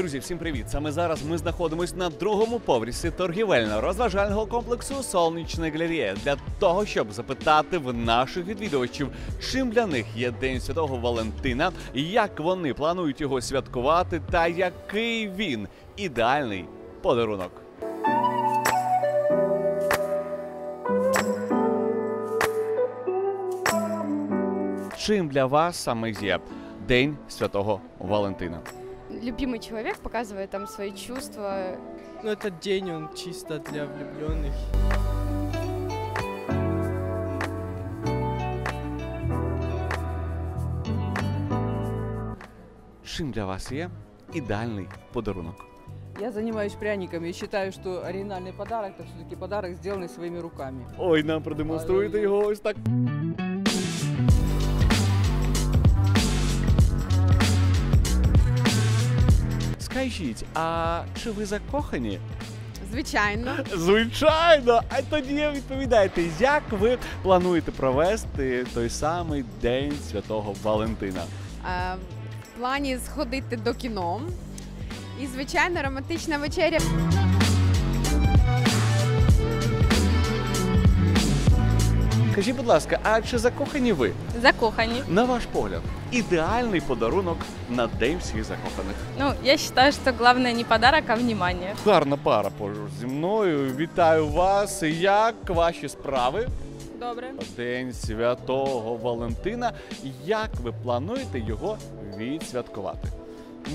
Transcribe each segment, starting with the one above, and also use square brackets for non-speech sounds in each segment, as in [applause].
всім привіт! Саме зараз ми знаходимося на другому поверсі торгівельно-розважального комплексу Сонячна галерея для того, щоб запитати в наших відвідувачів, чим для них є День Святого Валентина, як вони планують його святкувати, та який він ідеальний подарунок. Чим для вас саме є День Святого Валентина? любимый человек показывает там свои чувства. Ну, этот день, он чисто для влюбленных. Чим для вас є ідеальний подарунок? Я занимаюсь пряниками и считаю, что оригинальный подарок это все-таки подарок, сделанный своими руками. Ой, нам продемонструєте його ось так. Скажіть, а чи ви закохані? Звичайно. [laughs] Звичайно! А тоді відповідайте, як ви плануєте провести той самий День Святого Валентина? Е, в плані сходити до кіно. І, звичайно, романтична вечеря. Скажіть, будь ласка, а чи закохані ви? Закохани. На ваш погляд, ідеальний подарунок на День всіх закоханих. Ну, я считаю, что главное не подарок, а внимание. Гарна пара поруч зі мною. Вітаю вас. Як ваші справи? Добре. День святого Валентина. Як ви плануєте його відсвяткувати?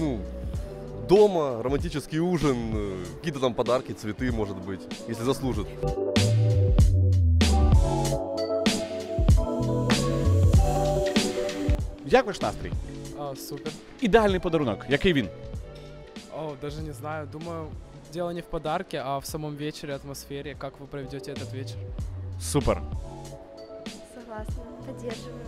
ну, дома, романтический ужин, э, какие-то там подарки, цветы, может быть, если заслужит. Як ваш настрій? А, супер. Ідеальний подарунок. Який він? О, даже не знаю. Думаю, дело не в подарке, а в самом вечере, атмосфере. Как вы проведете этот вечер? Супер. Согласна, поддерживаю.